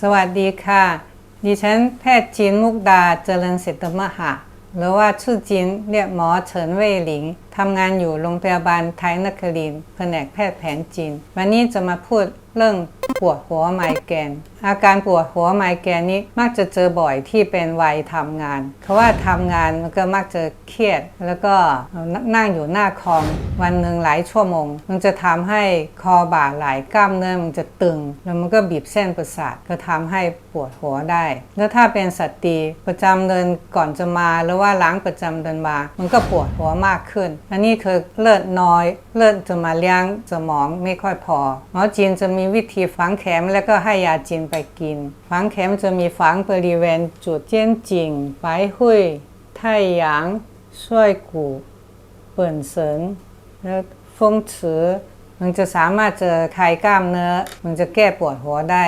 สวัสดีค่ะ ดิฉันแพทย์จินมุกดาเจริญเศรษฐมหะ หรือว่าชื่อจินเรียกหมอเฉินเว่ยหลิงทำงานอยู่โรงพยาบาลไทยนครินแผนกแพทย์แผนจีน วันนี้จะมาพูดเรื่อง ปวดหัวไมเกรนอาการปวดหัวไมเกรนนี้มักจะเจอบ่อยที่เป็นวัยทำงาน เพราะว่าทำงานมันก็มักจะเครียด แล้วก็นั่งอยู่หน้าคอมวันหนึ่งหลายชั่วโมง มันจะทำให้คอบ่าไหล่กล้ามเนื้อมันจะตึง แล้วมันก็บีบเส้นประสาทก็ทำให้ปวดหัวได้ แล้วถ้าเป็นสตรีประจำเดือนก่อนจะมาหรือว่าล้างประจำเดือนมามันก็ปวดหัวมากขึ้น อันนี้คือเลือดน้อย เลือดจะมาเลี้ยงสมองไม่ค่อยพอหมอจีนจะมีวิธีฝังเข็มแล้วก็ให้ยาจีนไปกินฝังเข็มจะมีฝังบริเวณจุดเจียนจิงปลายหุยไทหยางช่วยกูเปิ่นเสินแล้วฟงฉือมันจะสามารถจะคลายกล้ามเนื้อ มันจะแก้ปวดหัวได้